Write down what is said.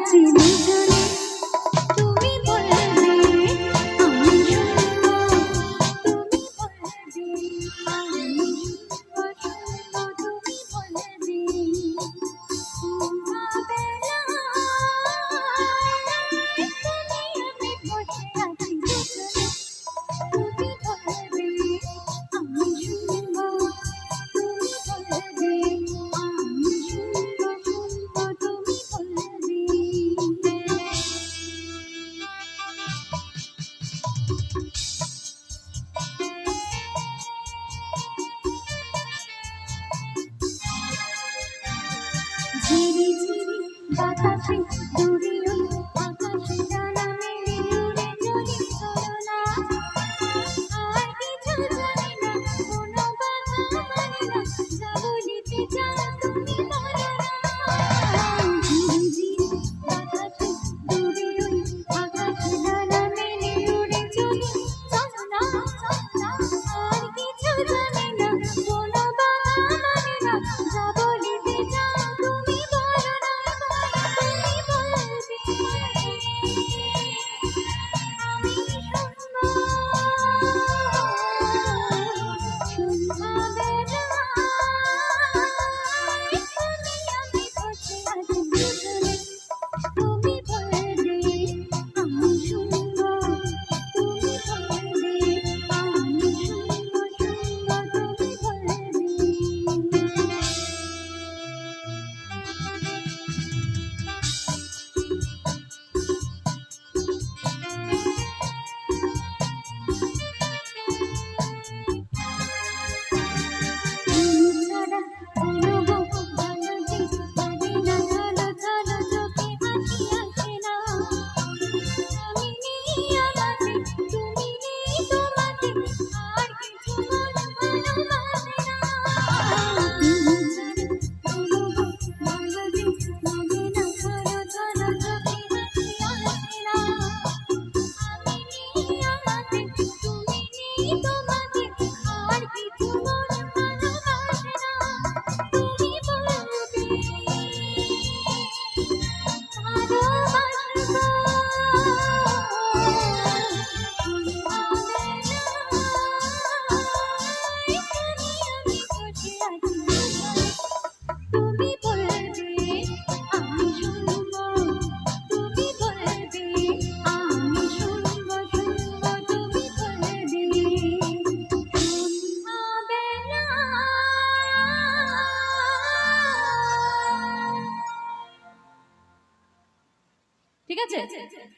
আছি নিজের বাতাসে দূরে আকাশে ডানা মেলে উড়ে যদি চলো না আর কিছু জানি না কোনো বাধা মানে না যা বলিতে চাও তুমি বলো না ধীরে ধীরে বাতাসে দূরে আকাশে ডানা মেলে উড়ে যদি চলো না চলো না আর কিছু জানি না ঠিক আছে?